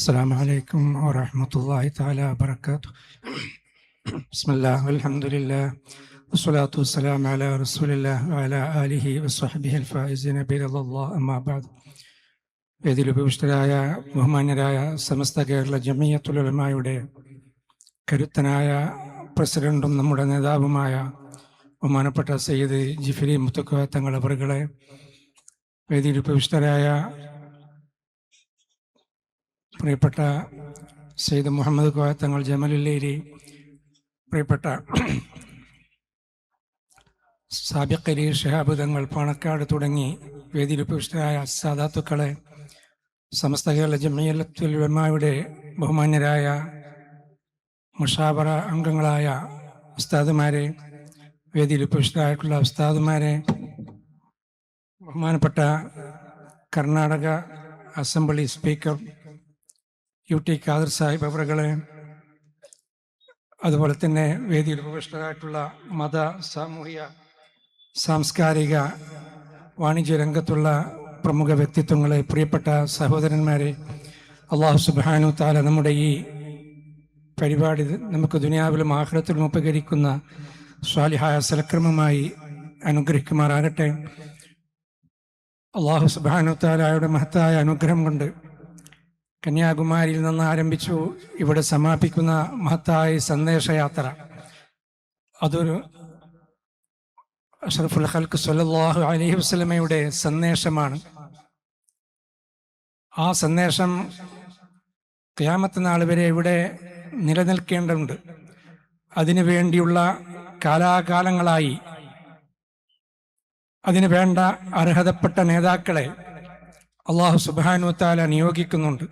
السلام عليكم ورحمة الله تعالى وبركاته بسم الله والحمد لله والصلاة والسلام على رسول الله وعلى آله وصحبه الفائزين برضا الله أما بعد വേദിയിൽ ഉപവിഷ്ടരായ ബഹുമാന്യരായ സമസ്ത കേരള ജമിയത്തുലമായുടെ കരുത്തനായ പ്രസിഡന്റും നമ്മുടെ നേതാവുമായ ബഹുമാനപ്പെട്ട സയ്യിദ് ജിഫിരി മുത്തുക്കോയ തങ്ങൾ അവറുകളെ വേദിയിൽ ഉപവിഷ്ടരായ പ്രിയപ്പെട്ട സെയ്ദ് മുഹമ്മദ് കോയ തങ്ങൾ ജമലുല്ലേരി പ്രിയപ്പെട്ട സാബിഖലി ഷഹാബുദങ്ങൾ പാണക്കാട് തുടങ്ങി വേദിയിൽ സാധാത്തുക്കളെ സമസ്ത കേരള ജമിയത്തുൽ ബഹുമാന്യരായ മുഷാബറ അംഗങ്ങളായ ഉസ്താദുമാരെ വേദിയിൽ ഉപവിഷ്ടരായിട്ടുള്ള ഉസ്താദുമാരെ ബഹുമാനപ്പെട്ട Karnataka assembly speaker U T Khader Sahib അവറുകളെ അതുപോലെ തന്നെ വേദിയിൽ ഉപവിഷ്ടരായിട്ടുള്ള മത സാമൂഹിക സാംസ്കാരിക വാണിജ്യ രംഗത്തുള്ള പ്രമുഖ വ്യക്തിത്വങ്ങളെ പ്രിയപ്പെട്ട സഹോദരന്മാരെ അള്ളാഹു സുബാനു താല നമ്മുടെ ഈ പരിപാടി നമുക്ക് ദുനിയാവിലും ആഹ്ലത്തിലും ഉപകരിക്കുന്ന സ്വാലിഹായ സലക്രമമായി അനുഗ്രഹിക്കുമാറാകട്ടെ. അള്ളാഹു സുബാനു താലായുടെ മഹത്തായ അനുഗ്രഹം കൊണ്ട് കന്യാകുമാരിയിൽ നിന്ന് ആരംഭിച്ചു ഇവിടെ സമാപിക്കുന്ന മഹത്തായ സന്ദേശയാത്ര. അതൊരു അഷറഫുൽ ഹൽക്ക് സല്ലാഹു അലഹി വസ്ലമയുടെ സന്ദേശമാണ്. ആ സന്ദേശം ക്യാമത്ത് നാൾ വരെ ഇവിടെ നിലനിൽക്കേണ്ടതുണ്ട്. അതിനു വേണ്ടിയുള്ള കാലാകാലങ്ങളായി അതിനു വേണ്ട അർഹതപ്പെട്ട നേതാക്കളെ അള്ളാഹു സുബാനുത്താല നിയോഗിക്കുന്നുണ്ട്.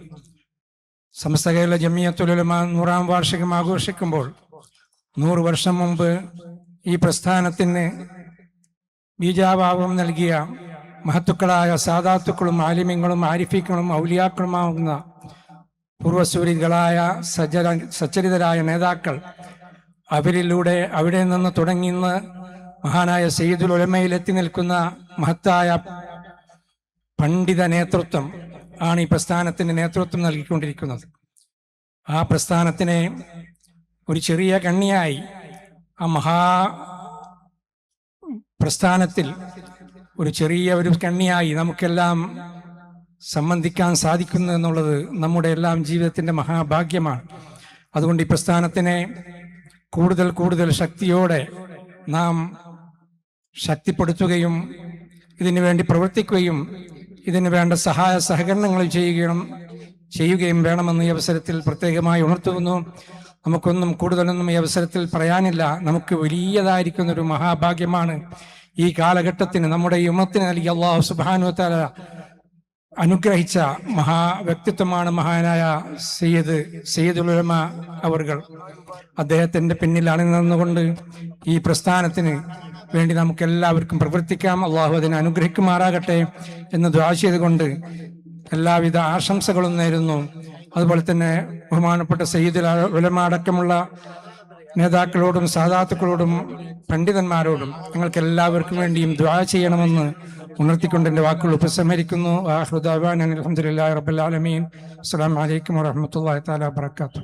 സമസ്ത കേരള ജമിയത്തുലമ നൂറാം വാർഷികം ആഘോഷിക്കുമ്പോൾ നൂറ് വർഷം മുമ്പ് ഈ പ്രസ്ഥാനത്തിന് ബീജാഭാവം നൽകിയ മഹത്തുക്കളായ സാധാത്തുക്കളും ആലിമ്യങ്ങളും ആരിഫിക്കളും ഔലിയാക്കളുമാകുന്ന പൂർവസൂരികളായ സജ്ജര സച്ചരിതരായ നേതാക്കൾ അവരിലൂടെ അവിടെ നിന്ന് തുടങ്ങി ഇന്ന് മഹാനായ സയ്യിദുൽ ഉലമയിൽ എത്തി നിൽക്കുന്ന മഹത്തായ പണ്ഡിത നേതൃത്വം ആണ് ഈ പ്രസ്ഥാനത്തിന് നേതൃത്വം നൽകിക്കൊണ്ടിരിക്കുന്നത്. ആ പ്രസ്ഥാനത്തിനെ ഒരു ചെറിയ കണ്ണിയായി ആ മഹാ പ്രസ്ഥാനത്തിൽ ഒരു ചെറിയ ഒരു കണ്ണിയായി നമുക്കെല്ലാം സംബന്ധിക്കാൻ സാധിക്കുന്നു എന്നുള്ളത് നമ്മുടെ എല്ലാം ജീവിതത്തിന്റെ മഹാഭാഗ്യമാണ്. അതുകൊണ്ട് ഈ പ്രസ്ഥാനത്തിനെ കൂടുതൽ കൂടുതൽ ശക്തിയോടെ നാം ശക്തിപ്പെടുത്തുകയും ഇതിനു വേണ്ടി പ്രവർത്തിക്കുകയും ഇതിന് വേണ്ട സഹായ സഹകരണങ്ങൾ ചെയ്യുകയും ചെയ്യുകയും വേണമെന്ന് ഈ അവസരത്തിൽ പ്രത്യേകമായി ഉണർത്തുന്നു. നമുക്കൊന്നും കൂടുതലൊന്നും ഈ അവസരത്തിൽ പറയാനില്ല. നമുക്ക് വലിയതായിരിക്കുന്ന ഒരു മഹാഭാഗ്യമാണ് ഈ കാലഘട്ടത്തിന് നമ്മുടെ ഈ ഉമ്മത്തിന് നൽകിയ അള്ളാഹു സുബാനുത്താല അനുഗ്രഹിച്ച മഹാ വ്യക്തിത്വമാണ് മഹാനായ സയ്യദ് സയ്യദുലമ അവർകൾ. അദ്ദേഹത്തിന്റെ പിന്നിൽ അണിനിന്നുകൊണ്ട് ഈ പ്രസ്ഥാനത്തിന് വേണ്ടി നമുക്ക് എല്ലാവർക്കും പ്രവർത്തിക്കാം. അള്ളാഹു അതിനെ അനുഗ്രഹിക്കുമാറാകട്ടെ എന്ന് ദ്വാ ചെയ്തുകൊണ്ട് എല്ലാവിധ ആശംസകളും നേരുന്നു. അതുപോലെ തന്നെ ബഹുമാനപ്പെട്ട സയ്യിദുൽ ഉലമ അടക്കമുള്ള നേതാക്കളോടും സാധാത്തുക്കളോടും പണ്ഡിതന്മാരോടും ഞങ്ങൾക്ക് എല്ലാവർക്കും വേണ്ടിയും ദ്വാ ചെയ്യണമെന്ന് ഉണർത്തിക്കൊണ്ട് എന്റെ വാക്കുകൾ ഉപസംഹരിക്കുന്നു. അലഹമുല്ലാ റബുലാലമീൻ അസ്സാം വലൈക്കും വാഹമത്തല്ലാ താല വാത്തു